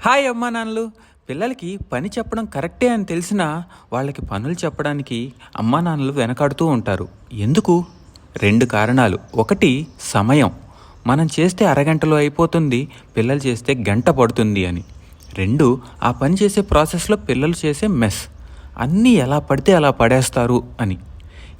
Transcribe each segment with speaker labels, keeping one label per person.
Speaker 1: Hi అమ్మా నాన్నలు. పిల్లలకి పని చెప్పడం కరెక్టే అని తెలిసినా వాళ్ళకి పనులు చెప్పడానికి అమ్మా నాన్నలు వెనకాడుతూ ఉంటారు. ఎందుకు? రెండు కారణాలు. ఒకటి సమయం. మనం చేస్తే అరగంటలో అయిపోతుంది పిల్లలు చేస్తే గంట పడుతుంది అని. రెండు ఆ పని చేసే ప్రాసెస్లో పిల్లలు చేసే మెస్. అన్నీ ఎలా పడితే అలా పడేస్తారు అని.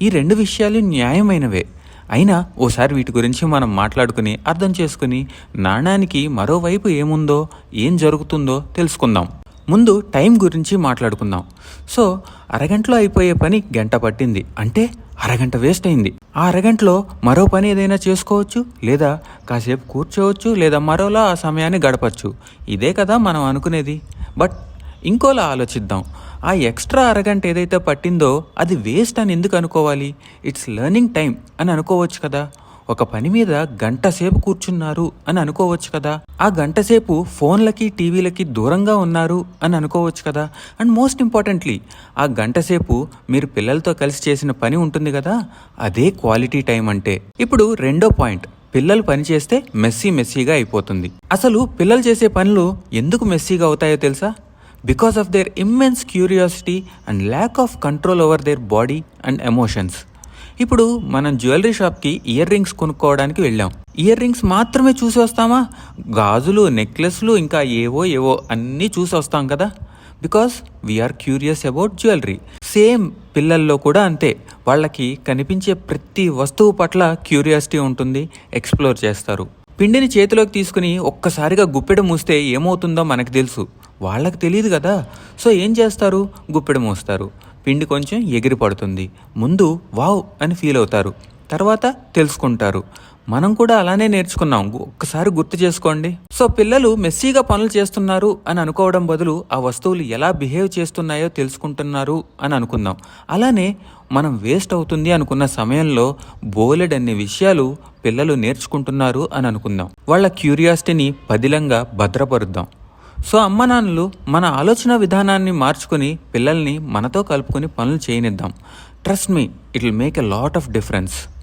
Speaker 1: ఈ రెండు విషయాలు న్యాయమైనవే. అయినా ఓసారి వీటి గురించి మనం మాట్లాడుకుని అర్థం చేసుకుని నాణానికి మరోవైపు ఏముందో ఏం జరుగుతుందో తెలుసుకుందాం. ముందు టైం గురించి మాట్లాడుకుందాం. సో అరగంటలో అయిపోయే పని గంట పట్టింది. అంటే అరగంట వేస్ట్ అయింది. ఆ అరగంటలో మరో పని ఏదైనా చేసుకోవచ్చు? లేదా కాసేపు కూర్చోవచ్చు? లేదా మరోలా ఆ సమయాన్ని గడపచ్చు? ఇదే కదా మనం అనుకునేది. బట్ ఇంకోలా ఆలోచిద్దాం. ఆ ఎక్స్ట్రా అరగంట ఏదైతే పట్టిందో అది వేస్ట్ అని ఎందుకు అనుకోవాలి? ఇట్స్ లెర్నింగ్ టైం అని అనుకోవచ్చు కదా. ఒక పని మీద గంట సేపు కూర్చున్నారు అని అనుకోవచ్చు కదా. ఆ గంట సేపు ఫోన్లకి టీవీలకి దూరంగా ఉన్నారు అని అనుకోవచ్చు కదా. అండ్ మోస్ట్ ఇంపార్టెంట్లీ ఆ గంట సేపు మీరు పిల్లలతో కలిసి చేసిన పని ఉంటుంది కదా. అదే క్వాలిటీ టైం అంటే. ఇప్పుడు రెండో పాయింట్ పిల్లలు పని చేస్తే మెస్సీ మెస్సీగా అయిపోతుంది. అసలు పిల్లలు చేసే పనులు ఎందుకు మెస్సీగా అవుతాయో తెలుసా? Because of their immense curiosity and lack of control over their body and emotions ఇప్పుడు మనం జ్యువెలరీ షాప్కి ఇయర్ రింగ్స్ కొనుక్కోవడానికి వెళ్ళాం. ఇయర్ రింగ్స్ మాత్రమే చూసి వస్తామా? గాజులు నెక్లెస్లు ఇంకా ఏవో ఏవో అన్నీ చూసి వస్తాం కదా? Because we are curious about jewellery same పిల్లల్లో కూడా అంతే. వాళ్ళకి కనిపించే ప్రతి వస్తువు పట్ల క్యూరియాసిటీ ఉంటుంది ఎక్స్ప్లోర్ చేస్తారు. పిండిని చేతిలోకి తీసుకుని ఒక్కసారిగా గుప్పెడ మూస్తే ఏమవుతుందో మనకు తెలుసు. వాళ్ళకి తెలియదు కదా. సో ఏం చేస్తారు? గుప్పెడు మోస్తారు. పిండి కొంచెం ఎగిరి పడుతుంది. ముందు వావ్ అని ఫీల్ అవుతారు. తర్వాత తెలుసుకుంటారు. మనం కూడా అలానే నేర్చుకున్నాం. ఒక్కసారి గుర్తు చేసుకోండి. సో పిల్లలు మెస్సీగా పనులు చేస్తున్నారు అని అనుకోవడం బదులు ఆ వస్తువులు ఎలా బిహేవ్ చేస్తున్నాయో తెలుసుకుంటున్నారు అని అనుకుందాం. అలానే మనం వేస్ట్ అవుతుంది అనుకున్న సమయంలో బోలెడ్ అన్ని విషయాలు పిల్లలు నేర్చుకుంటున్నారు అని అనుకుందాం. వాళ్ళ క్యూరియాసిటీని పదిలంగా భద్రపరుద్దాం. సో అమ్మ నాన్నలు మన ఆలోచన విధానాన్ని మార్చుకొని పిల్లల్ని మనతో కలుపుకొని పనులు చేయనిద్దాం. Trust me it will make a lot of difference